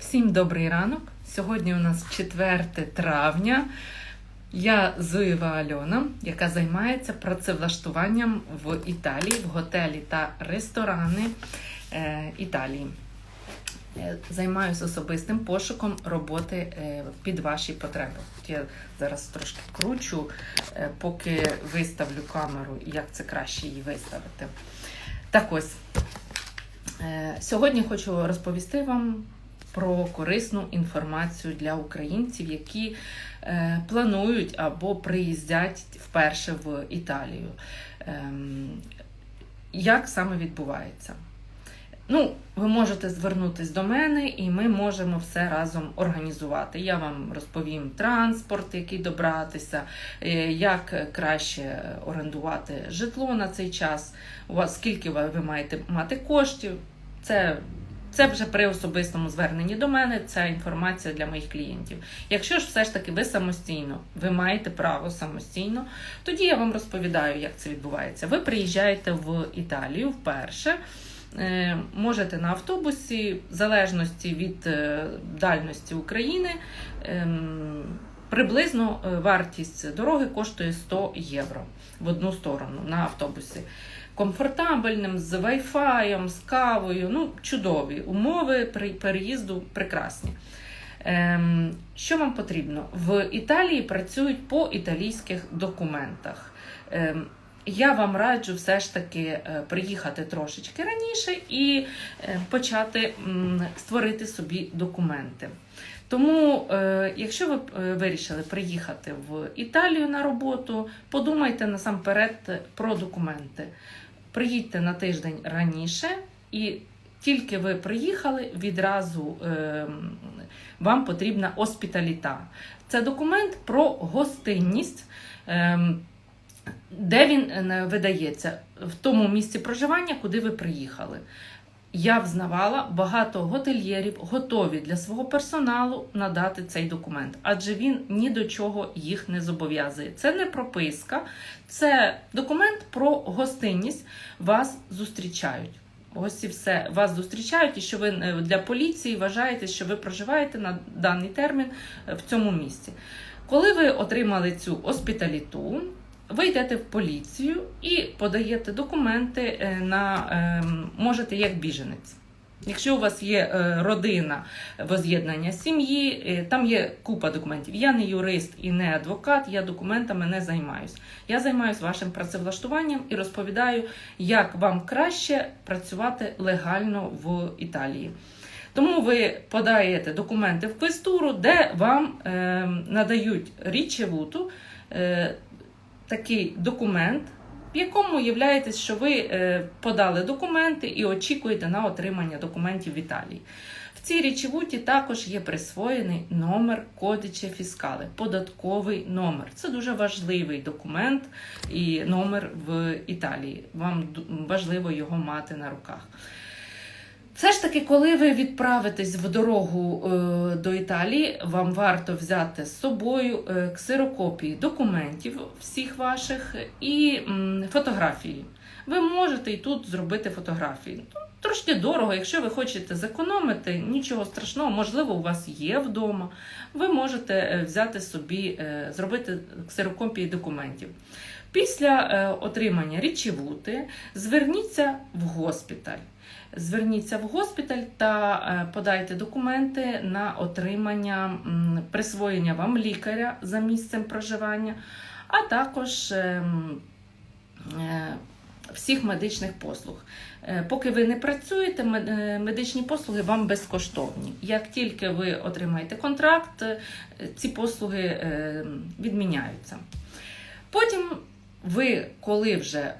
Всім добрий ранок. Сьогодні у нас 4 травня. Я Зуєва Альона, яка займається працевлаштуванням в Італії, в готелі та ресторани е, Італії. Е, Займаюся особистим пошуком роботи е, під ваші потреби. От Я зараз трошки кручу, поки виставлю камеру, як це краще її виставити. Так ось, сьогодні хочу розповісти вам про корисну інформацію для українців, які е, планують або приїздять вперше в Італію. Ем, як саме відбувається? Ну, ви можете звернутися до мене, і ми можемо все разом організувати. Я вам розповім транспорт, який добратися, е, як краще орендувати житло на цей час. У вас скільки ви маєте мати коштів? Це це вже при особистому зверненні до мене, ця інформація для моїх клієнтів. Якщо ж все ж таки ви самостійно, ви маєте право самостійно, тоді я вам розповідаю, як це відбувається. Ви приїжджаєте в Італію вперше. Е, Можете на автобусі, в залежності від е, дальності України, ем, приблизно е, вартість дороги коштує 100 євро в одну сторону на автобусі комфортабельним, з вайфаєм, з кавою. Ну, чудові умови при переїзду прекрасні. Ем, що вам потрібно? В Італії працюють по італійських документах. Ем, я вам раджу все ж таки е, приїхати трошечки раніше і е, почати створити собі документи. Тому, е, якщо ви вирішили приїхати в Італію на роботу, подумайте насамперед про документи. Приїдьте на тиждень раніше, і тільки ви приїхали, відразу е, вам потрібна оспіталіта. Це документ про гостинність. Е, де він е, видається? В тому місці проживання, куди ви приїхали. Я взнавала, багато готельєрів готові для свого персоналу надати цей документ, адже він ні до чого їх не зобов'язує. Це не прописка, це документ про гостинність. Вас зустрічають. Ось і все. Вас зустрічають, і що ви е, для поліції вважаєте, що ви проживаєте на даний термін е, в цьому місці. Коли ви отримали цю оспіталіту, ви йдете в поліцію і подаєте документи е, на ем, можете як біженець. Якщо у вас є е, родина воз'єднання сім'ї, е, там є купа документів. Я не юрист і не адвокат, я документами не займаюся. Я займаюся вашим працевлаштуванням і розповідаю, як вам краще працювати легально в Італії. Тому ви подаєте документи в квестуру, де вам е, надають річевуту. Такий документ, в якому є, що ви е, подали документи і очікуєте на отримання документів в Італії. В цій річевуті також є присвоєний номер кодича фіскали, податковий номер. Це дуже важливий документ і номер в Італії. Вам важливо його мати на руках. Все ж таки, коли ви відправитесь в дорогу е, до Італії, вам варто взяти з собою е, ксерокопії документів всіх ваших і фотографії. Ви можете і тут зробити фотографії. Ну, Трошки дорого, якщо ви хочете зекономити, нічого страшного, можливо, у вас є вдома. Ви можете е, взяти собі, зробити ксерокопії документів. Після отримання річевути зверніться в госпіталь. Зверніться в госпіталь та е, подайте документи на отримання присвоєння вам лікаря за місцем проживання, а також ем, е, всіх медичних послуг. Е, поки ви не працюєте, медичні послуги вам безкоштовні. Як тільки ви отримаєте контракт, ці послуги відміняються. Потім ви, коли вже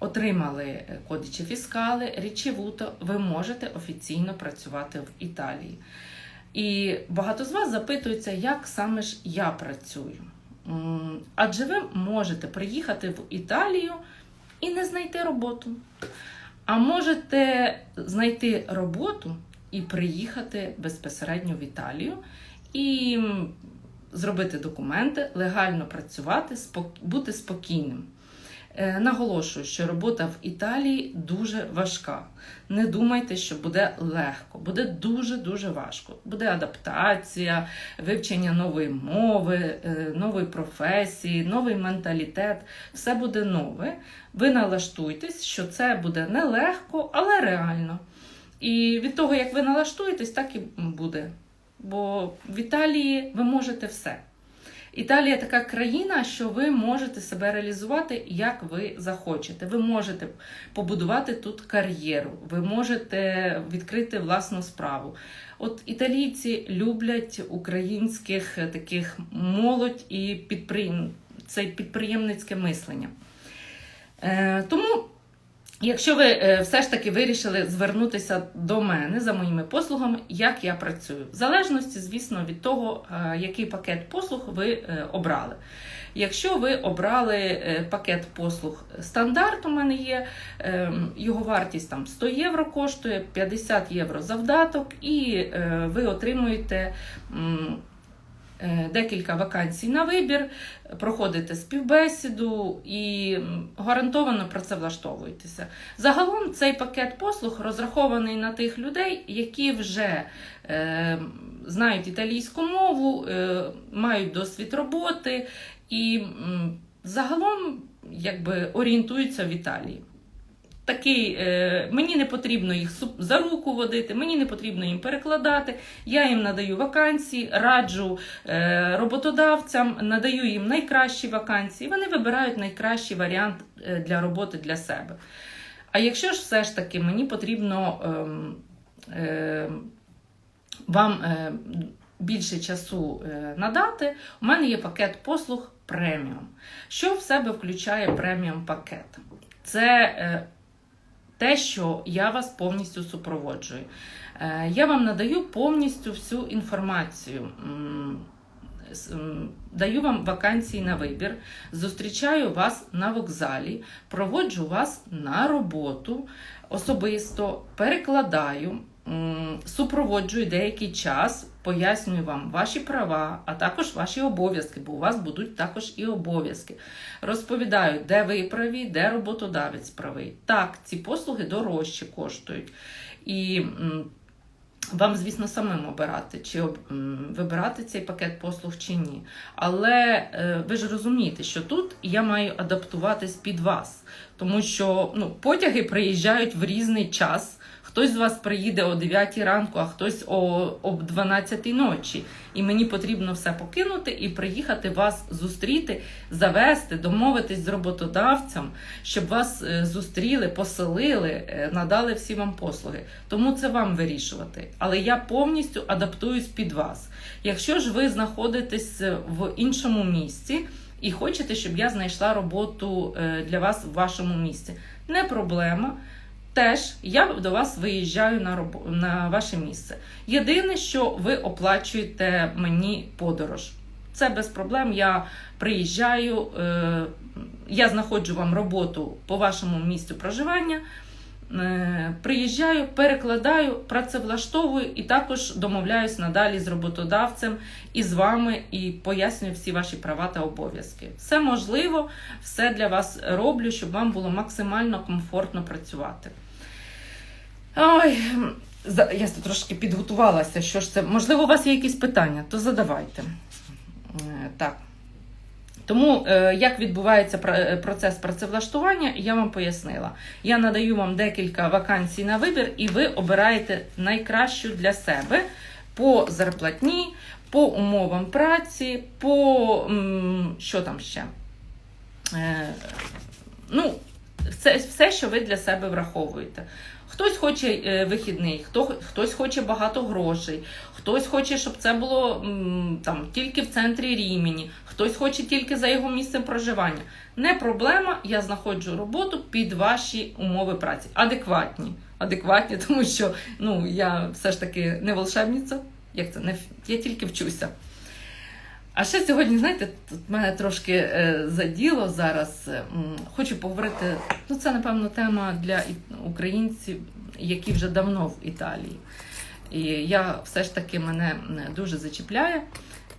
отримали кодичі фіскали, річевуто, ви можете офіційно працювати в Італії. І багато з вас запитуються, як саме ж я працюю. Адже ви можете приїхати в Італію і не знайти роботу. А можете знайти роботу і приїхати безпосередньо в Італію і зробити документи, легально працювати, бути спокійним. Е, Наголошую, що робота в Італії дуже важка. Не думайте, що буде легко, буде дуже-дуже важко. Буде адаптація, вивчення нової мови, е, нової професії, новий менталітет. Все буде нове. Ви налаштуйтесь, що це буде нелегко, але реально. І від того, як ви налаштуєтесь, так і буде. Бо в Італії ви можете все. Італія така країна, що ви можете себе реалізувати як ви захочете. Ви можете побудувати тут кар'єру, ви можете відкрити власну справу. От італійці люблять українських таких молодь і підприєм... це підприємницьке мислення. Е, тому. Якщо ви е, все ж таки вирішили звернутися до мене за моїми послугами, як я працюю, в залежності, звісно, від того, е, який пакет послуг ви е, обрали. Якщо ви обрали пакет послуг стандарт, у мене є, е, його вартість там 100 євро коштує, 50 євро завдаток, і ви отримуєте. Е, Декілька вакансій на вибір, проходите співбесіду і гарантовано працевлаштовуєтеся. Загалом цей пакет послуг розрахований на тих людей, які вже е, знають італійську мову, е, мають досвід роботи і загалом якби, орієнтуються в Італії. Такий, е, мені не потрібно їх за руку водити, мені не потрібно їм перекладати. Я їм надаю вакансії, раджу е, роботодавцям, надаю їм найкращі вакансії. Вони вибирають найкращий варіант е, для роботи для себе. А якщо ж все ж таки мені потрібно ем, ем, вам е, більше часу е, надати, у мене є пакет послуг преміум. Що в себе включає преміум пакет? Це е, те, що я вас повністю супроводжую. Е, Я вам надаю повністю всю інформацію. Даю вам вакансії на вибір, зустрічаю вас на вокзалі, проводжу вас на роботу особисто, перекладаю, супроводжую деякий час, пояснюю вам ваші права, а також ваші обов'язки, бо у вас будуть також і обов'язки. Розповідаю, де ви праві, де роботодавець правий. Так, ці послуги дорожче коштують. І вам, звісно, самим обирати, чи вибирати цей пакет послуг чи ні. Але е, ви ж розумієте, що тут я маю адаптуватись під вас, тому що ну, потяги приїжджають в різний час. Хтось з вас приїде о 9 ранку, а хтось о, об 12 ночі. І мені потрібно все покинути і приїхати вас зустріти, завести, домовитись з роботодавцем, щоб вас е, зустріли, поселили, е, надали всі вам послуги. Тому це вам вирішувати. Але я повністю адаптуюсь під вас. Якщо ж ви знаходитесь е, в іншому місці і хочете, щоб я знайшла роботу для вас в вашому місці, не проблема. Теж я до вас виїжджаю на робо... на ваше місце. Єдине, що ви оплачуєте мені подорож. Це без проблем. Я приїжджаю, е, я знаходжу вам роботу по вашому місцю проживання. Е, Приїжджаю, перекладаю, працевлаштовую і також домовляюсь надалі з роботодавцем і з вами, і пояснюю всі ваші права та обов'язки. Все можливо, все для вас роблю, щоб вам було максимально комфортно працювати. Ой, я трошки підготувалася. Що ж це? Можливо, у вас є якісь питання, то задавайте. Е, Так. Тому, е, як відбувається е, процес працевлаштування, я вам пояснила. Я надаю вам декілька вакансій на вибір, і ви обираєте найкращу для себе по зарплатні, по умовам праці, по що там ще. Е, ну, це все, що ви для себе враховуєте. Хтось хоче е, вихідний, хто, хтось хоче багато грошей, хтось хоче, щоб це було там, тільки в центрі Рімені, хтось хоче тільки за його місцем проживання. Не проблема, я знаходжу роботу під ваші умови праці. Адекватні. Адекватні, тому що ну, я все ж таки не волшебниця. Як це? Не, я тільки вчуся. А ще сьогодні, знаєте, тут мене трошки е, заділо зараз. е, Хочу поговорити. Ну, це, напевно, тема для українців, які вже давно в Італії. І я все ж таки мене дуже зачіпляє.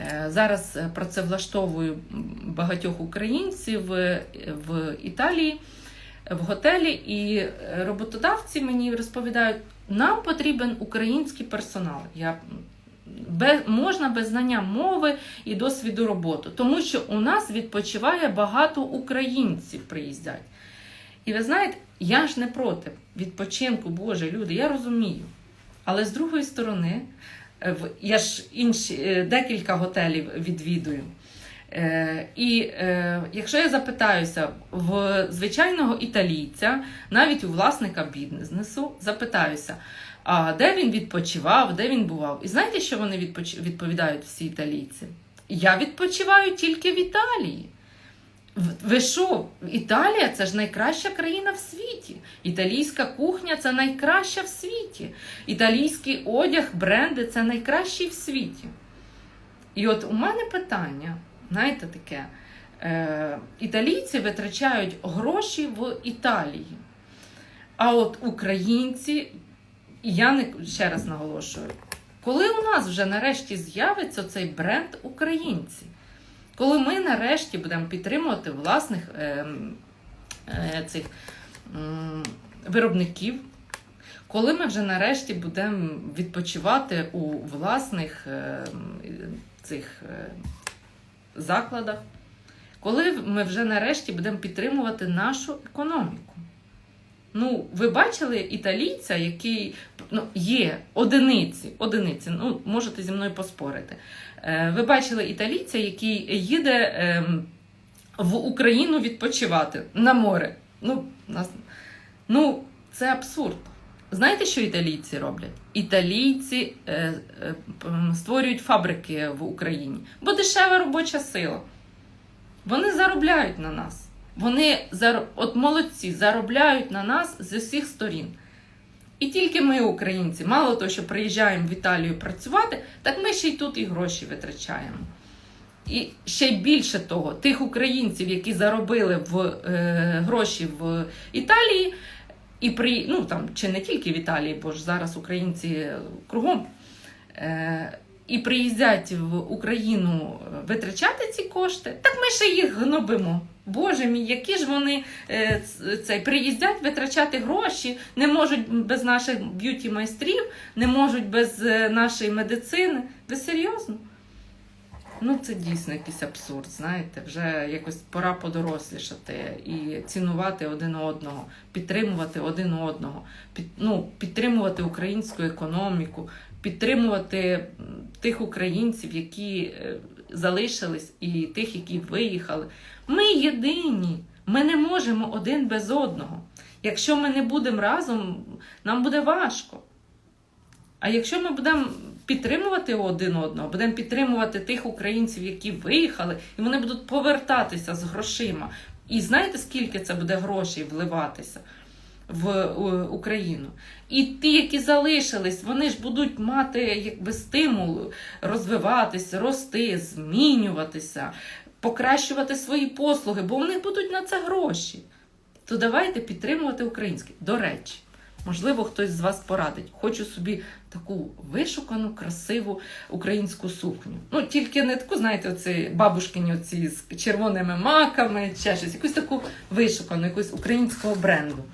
Е, Зараз працевлаштовую багатьох українців в Італії, в готелі, і роботодавці мені розповідають, нам потрібен український персонал. Я без, можна без знання мови і досвіду роботи, тому що у нас відпочиває багато українців приїздять. І ви знаєте, я ж не проти відпочинку, Боже, люди, я розумію. Але з другої сторони, е, я ж інші е, декілька готелів відвідую. Е, І якщо я запитаюся в звичайного італійця, навіть у власника бізнесу, запитаюся, де він відпочивав, де він бував. І знаєте, що вони відповідають всі італійці? Я відпочиваю тільки в Італії. Ви що? Італія це ж найкраща країна в світі. Італійська кухня це найкраща в світі. Італійський одяг, бренди це найкращі в світі. І от у мене питання, знаєте, таке: е, італійці витрачають гроші в Італії. А от українці, я не ще раз наголошую, коли у нас вже нарешті з'явиться цей бренд українці? Коли ми нарешті будемо підтримувати власних ем, е, цих м, виробників, коли ми вже нарешті будемо відпочивати у власних ем, цих е, закладах, коли ми вже нарешті будемо підтримувати нашу економіку. Ну, ви бачили італійця, який ну, є одиниці, одиниці, ну, можете зі мною поспорити. Е, Ви бачили італійця, який їде ем, в Україну відпочивати на море. Ну, ну це абсурд. Знаєте, що італійці роблять? Італійці е, е, створюють фабрики в Україні, бо дешева робоча сила. Вони заробляють на нас. Вони от молодці заробляють на нас з усіх сторін. І тільки ми, українці, мало того, що приїжджаємо в Італію працювати, так ми ще й тут і гроші витрачаємо. І ще більше того, тих українців, які заробили в, е, гроші в Італії, і при, ну там чи не тільки в Італії, бо ж зараз українці кругом. Е, і приїздять в Україну витрачати ці кошти, так ми ще їх гнобимо. Боже мій, які ж вони е, цей, приїздять витрачати гроші, не можуть без наших б'юті майстрів, не можуть без е, нашої медицини. Ви серйозно? Ну, це дійсно якийсь абсурд, знаєте, вже якось пора подорослішати і цінувати один одного, підтримувати один одного, під, ну, підтримувати українську економіку, підтримувати тих українців, які е, залишились, і тих, які виїхали. Ми єдині. Ми не можемо один без одного. Якщо ми не будемо разом, нам буде важко. А якщо ми будемо підтримувати один одного, будемо підтримувати тих українців, які виїхали, і вони будуть повертатися з грошима. І знаєте, скільки це буде грошей вливатися в Україну? І ті, які залишились, вони ж будуть мати якби стимул розвиватися, рости, змінюватися, покращувати свої послуги, бо в них будуть на це гроші. То давайте підтримувати українське. До речі. Можливо, хтось з вас порадить. Хочу собі таку вишукану, красиву українську сукню. Ну, тільки не таку, знаєте, оці бабушкині оці з червоними маками, чи щось, якусь таку вишукану, якусь українського бренду.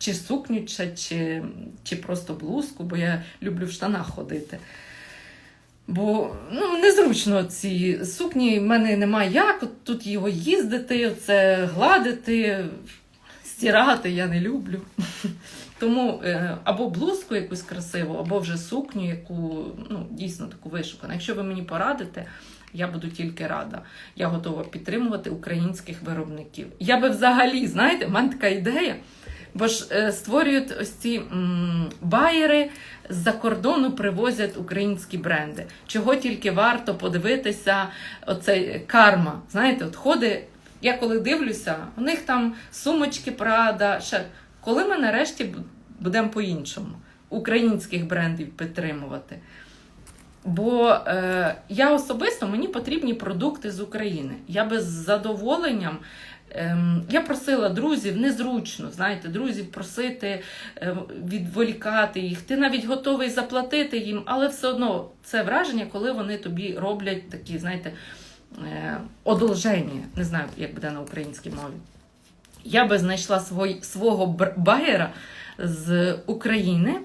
Чи сукню, чи, чи, просто блузку, бо я люблю в штанах ходити. Бо ну, незручно ці сукні, в мене немає як от тут його їздити, це гладити, стирати я не люблю. Тому е, або блузку якусь красиву, або вже сукню, яку ну, дійсно таку вишукану. Якщо ви мені порадите, я буду тільки рада. Я готова підтримувати українських виробників. Я би взагалі, знаєте, в мене така ідея, бо ж е, створюють ось ці м, байери з-за кордону привозять українські бренди. Чого тільки варто подивитися, оцей карма. Знаєте, от ходить, я коли дивлюся, у них там сумочки Прада, ще. Коли ми нарешті будемо по-іншому українських брендів підтримувати? Бо е, я особисто мені потрібні продукти з України. Я би з задоволенням Ем, я просила друзів незручно, знаєте, друзів просити е, відволікати їх. Ти навіть готовий заплатити їм, але все одно це враження, коли вони тобі роблять такі, знаєте, е, одолження. Не знаю, як буде на українській мові. Я би знайшла свой, свого багера з України,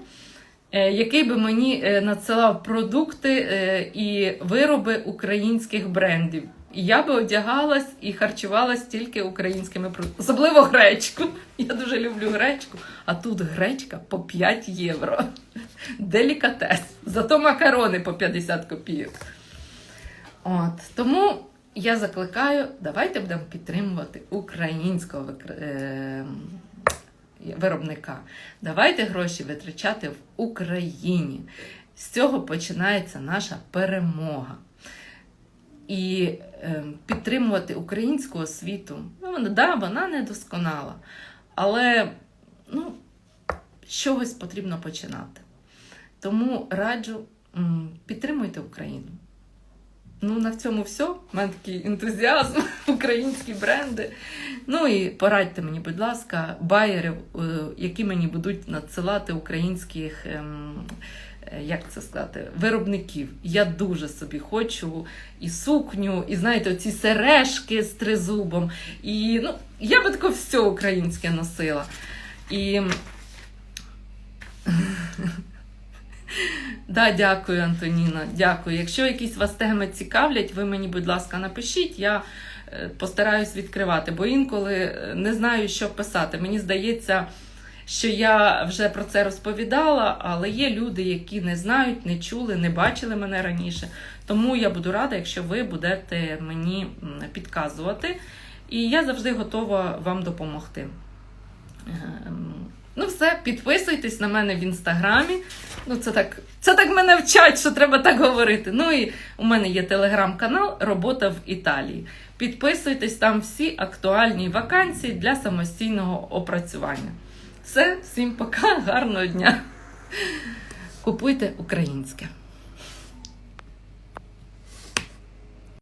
е, який би мені е, надсилав продукти е, і вироби українських брендів. Я би одягалась і харчувалась тільки українськими продуктами. Особливо гречку. Я дуже люблю гречку, а тут гречка по 5 євро. Делікатес. Зато макарони по 50 копійок. От. Тому я закликаю, давайте будемо підтримувати українського е, виробника. Давайте гроші витрачати в Україні. З цього починається наша перемога. І е, підтримувати українську освіту. Ну, вона, да, вона не досконала, але ну, з чогось потрібно починати. Тому раджу підтримуйте Україну. Ну, на цьому все. У мене такий ентузіазм, українські бренди. Ну і порадьте мені, будь ласка, байерів, е, які мені будуть надсилати українських. ем, Як це сказати, виробників. Я дуже собі хочу і сукню, і знаєте, оці сережки з тризубом. І ну, я би таке все українське носила. І Да, дякую, Антоніна. Дякую. Якщо якісь вас теми цікавлять, ви мені, будь ласка, напишіть. Я е, постараюсь відкривати, бо інколи е, не знаю, що писати. Мені здається, що я вже про це розповідала, але є люди, які не знають, не чули, не бачили мене раніше. Тому я буду рада, якщо ви будете мені підказувати. І я завжди готова вам допомогти. Ем, Ну, все, підписуйтесь на мене в інстаграмі. Ну, це так, це так мене вчать, що треба так говорити. Ну і у мене є телеграм-канал Робота в Італії. Підписуйтесь там всі актуальні вакансії для самостійного опрацювання. Все, всім пока, гарного дня. Купуйте українське.